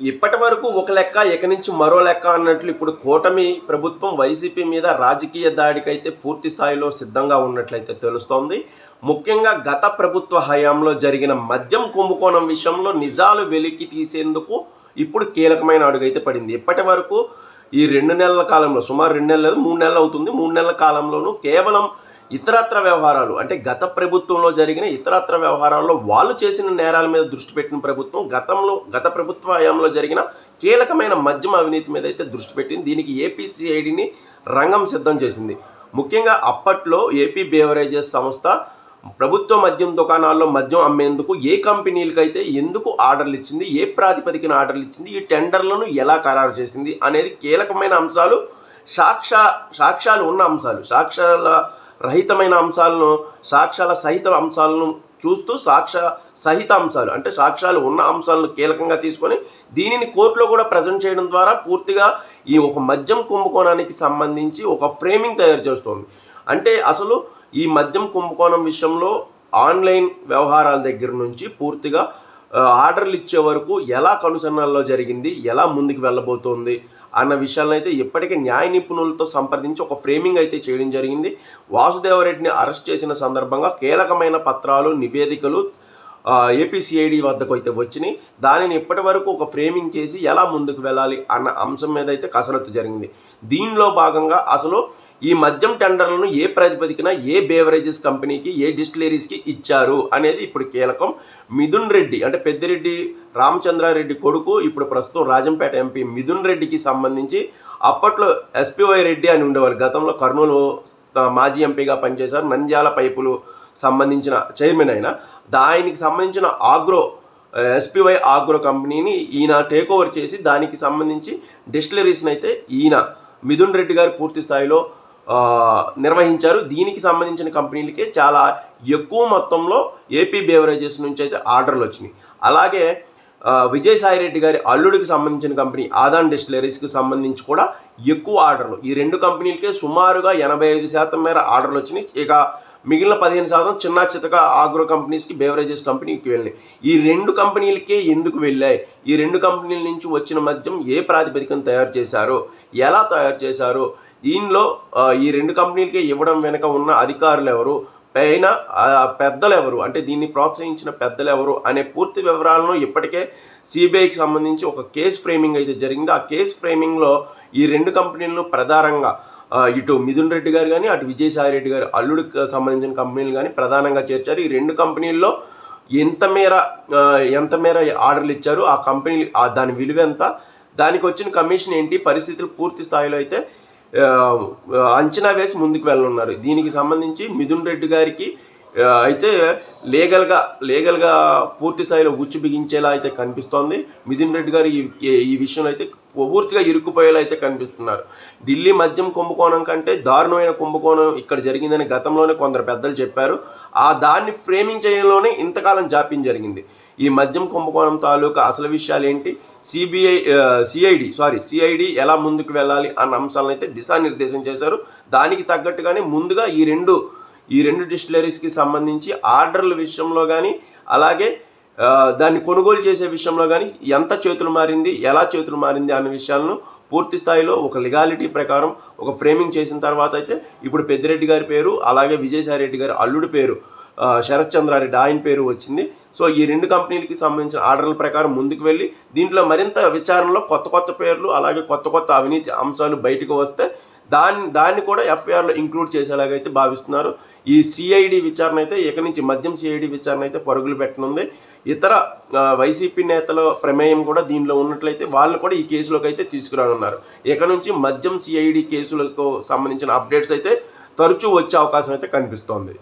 ఇప్పటి వరకు ఒక లెక్క ఇక నుంచి మరో లెక్క అన్నట్లు ఇప్పుడు కూటమి ప్రభుత్వం వైసీపీ మీద రాజకీయ దాడికైతే పూర్తి స్థాయిలో సిద్ధంగా ఉన్నట్లయితే తెలుస్తోంది. ముఖ్యంగా గత ప్రభుత్వ హయాంలో జరిగిన మద్యం కుంభకోణం విషయంలో నిజాలు వెలికి తీసేందుకు ఇప్పుడు కీలకమైన అడుగైతే పడింది. ఇప్పటి వరకు ఈ రెండు నెలల కాలంలో సుమారు రెండు నెలలు మూడు నెలలు అవుతుంది. మూడు నెలల కాలంలోనూ కేవలం ఇతరత్ర వ్యవహారాలు అంటే గత ప్రభుత్వంలో జరిగిన ఇతరత్ర వ్యవహారాల్లో వాళ్ళు చేసిన నేరాల మీద దృష్టి పెట్టిన ప్రభుత్వం గతంలో గత ప్రభుత్వ హయాంలో జరిగిన కీలకమైన మద్యం అవినీతి మీద అయితే దృష్టి పెట్టింది. దీనికి ఏపీసీఐడిని రంగం సిద్ధం చేసింది. ముఖ్యంగా అప్పట్లో ఏపీ బేవరేజెస్ సంస్థ ప్రభుత్వ మద్యం దుకాణాల్లో మద్యం అమ్మేందుకు ఏ కంపెనీలకైతే ఎందుకు ఆర్డర్లు ఇచ్చింది ఏ ప్రాతిపదికన ఆర్డర్లు ఇచ్చింది ఈ టెండర్లను ఎలా ఖరారు చేసింది అనేది కీలకమైన అంశాలు సాక్షా సాక్ష్యాలు ఉన్న అంశాలు సాక్ష్యాల రహితమైన అంశాలను సాక్ష్యాల సహిత అంశాలను చూస్తూ సాక్ష్య సహిత అంశాలు అంటే సాక్ష్యాలు ఉన్న అంశాలను కీలకంగా తీసుకొని దీనిని కోర్టులో కూడా ప్రజెంట్ చేయడం ద్వారా పూర్తిగా ఈ ఒక మద్యం కుంభకోణానికి సంబంధించి ఒక ఫ్రేమింగ్ తయారు చేస్తోంది. అంటే అసలు ఈ మద్యం కుంభకోణం విషయంలో ఆన్లైన్ వ్యవహారాల దగ్గర నుంచి పూర్తిగా ఆర్డర్లు ఇచ్చే వరకు ఎలా కనుసన్నల్లో జరిగింది ఎలా ముందుకు వెళ్ళబోతోంది అన్న విషయాలను అయితే ఇప్పటికే న్యాయ నిపుణులతో సంప్రదించి ఒక ఫ్రేమింగ్ అయితే చేయడం జరిగింది. వాసుదేవరెడ్డిని అరెస్ట్ చేసిన సందర్భంగా కీలకమైన పత్రాలు నివేదికలు ఏపీసీఐడి వద్దకు అయితే వచ్చినాయి. దానిని ఇప్పటి వరకు ఒక ఫ్రేమింగ్ చేసి ఎలా ముందుకు వెళ్ళాలి అన్న అంశం మీద అయితే కసరత్తు జరిగింది. దీనిలో భాగంగా అసలు ఈ మద్యం టెండర్లను ఏ ప్రాతిపదికన ఏ బేవరేజెస్ కంపెనీకి ఏ డిస్టిలరీస్కి ఇచ్చారు అనేది ఇప్పుడు కీలకం. మిథున్ రెడ్డి అంటే పెద్దిరెడ్డి రామచంద్రారెడ్డి కొడుకు ఇప్పుడు ప్రస్తుతం రాజంపేట ఎంపీ మిథున్ రెడ్డికి సంబంధించి అప్పట్లో ఎస్పీవై రెడ్డి అని ఉండేవారు గతంలో కర్నూలు మాజీ ఎంపీగా పనిచేశారు. నంద్యాల పైపులు సంబంధించిన చైర్మన్ అయిన. దానికి సంబంధించిన ఆగ్రో ఎస్పీవై ఆగ్రో కంపెనీని ఈయన టేక్ ఓవర్ చేసి దానికి సంబంధించి డిస్టిలరీస్ని అయితే ఈయన మిథున్ రెడ్డి గారు పూర్తి స్థాయిలో నిర్వహించారు. దీనికి సంబంధించిన కంపెనీలకే చాలా ఎక్కువ మొత్తంలో ఏపీ బేవరేజెస్ నుంచి అయితే ఆర్డర్లు వచ్చినాయి. అలాగే విజయసాయి రెడ్డి గారి అల్లుడికి సంబంధించిన కంపెనీ ఆదాన్ డిస్టిలరీస్కి సంబంధించి కూడా ఎక్కువ ఆర్డర్లు. ఈ రెండు కంపెనీలకే సుమారుగా ఎనభై ఐదు శాతం మేర ఆర్డర్లు వచ్చినాయి. ఇక మిగిలిన పదిహేను శాతం చిన్న చితక ఆగ్రో కంపెనీస్కి బేవరేజెస్ కంపెనీకి వెళ్ళినాయి. ఈ రెండు కంపెనీలకే ఎందుకు వెళ్ళాయి? ఈ రెండు కంపెనీల నుంచి వచ్చిన మద్యం ఏ ప్రాతిపదికన తయారు చేశారు? ఎలా తయారు చేశారు? దీనిలో ఈ రెండు కంపెనీలకే ఇవ్వడం వెనుక ఉన్న అధికారులు ఎవరు పైన పెద్దలు ఎవరు అంటే దీన్ని ప్రోత్సహించిన పెద్దలు ఎవరు అనే పూర్తి వివరాలను ఇప్పటికే సిబిఐకి సంబంధించి ఒక కేసు ఫ్రేమింగ్ అయితే జరిగింది. ఆ కేసు ఫ్రేమింగ్లో ఈ రెండు కంపెనీలను ప్రధానంగా ఇటు మిథున్ రెడ్డి గారు కానీ అటు విజయసాయి రెడ్డి గారు అల్లుడికి సంబంధించిన కంపెనీలు కానీ ప్రధానంగా చేర్చారు. ఈ రెండు కంపెనీల్లో ఎంత మేర ఎంత మేర ఆర్డర్లు ఇచ్చారు? ఆ కంపెనీ ఆ దాని విలువ ఎంత దానికి వచ్చిన కమిషన్ ఏంటి? పరిస్థితులు పూర్తి స్థాయిలో అయితే అంచనా వేసి ముందుకు వెళ్ళనున్నారు. దీనికి సంబంధించి మిథున్ రెడ్డి గారికి అయితే లీగల్గా లీగల్గా పూర్తి స్థాయిలో ఉచ్చు బిగించేలా అయితే కనిపిస్తోంది. మిథున్ రెడ్డి గారు ఈ ఈ విషయంలో అయితే పూర్తిగా ఇరుక్కుపోయేలా అయితే కనిపిస్తున్నారు. ఢిల్లీ మద్యం కుంభకోణం కంటే దారుణమైన కుంభకోణం ఇక్కడ జరిగిందని గతంలోనే కొందరు పెద్దలు చెప్పారు. ఆ దాన్ని ఫ్రేమింగ్ చేయడంలోనే ఇంతకాలం జాప్యం జరిగింది. ఈ మద్యం కుంభకోణం తాలూకా అసలు విషయాలు ఏంటి? సిబిఐ సిఐడి సారీ సిఐడి ఎలా ముందుకు వెళ్ళాలి అన్న అంశాలను అయితే దిశానిర్దేశం చేశారు. దానికి తగ్గట్టుగానే ముందుగా ఈ రెండు ఈ రెండు డిస్టిలరీస్కి సంబంధించి ఆర్డర్ల విషయంలో కానీ అలాగే దాన్ని కొనుగోలు చేసే విషయంలో కానీ ఎంత చేతులు మారింది ఎలా చేతులు మారింది అనే విషయాలను పూర్తి స్థాయిలో ఒక లిగాలిటీ ప్రకారం ఒక ఫ్రేమింగ్ చేసిన తర్వాత అయితే ఇప్పుడు పెద్దిరెడ్డి గారి పేరు అలాగే విజయసాయి రెడ్డి గారి అల్లుడి పేరు శరత్ చంద్రారెడ్డి ఆయన పేరు వచ్చింది. సో ఈ రెండు కంపెనీలకి సంబంధించిన ఆర్డర్ల ప్రకారం ముందుకు వెళ్ళి దీంట్లో మరింత విచారణలో కొత్త కొత్త పేర్లు అలాగే కొత్త కొత్త అవినీతి అంశాలు బయటకు వస్తే దాన్ని దాన్ని కూడా ఎఫ్ఐఆర్లో ఇంక్లూడ్ చేసేలాగైతే భావిస్తున్నారు. ఈ సిఐడి విచారణ అయితే ఇక నుంచి మద్యం సిఐడి విచారణ అయితే పరుగులు పెట్టనుంది. ఇతర వైసీపీ నేతల ప్రమేయం కూడా దీనిలో ఉన్నట్లయితే వాళ్ళు కూడా ఈ కేసులోకి అయితే తీసుకురానున్నారు. ఇక నుంచి మద్యం సిఐడి కేసులకు సంబంధించిన అప్డేట్స్ అయితే తరచూ వచ్చే అవకాశం అయితే కనిపిస్తోంది.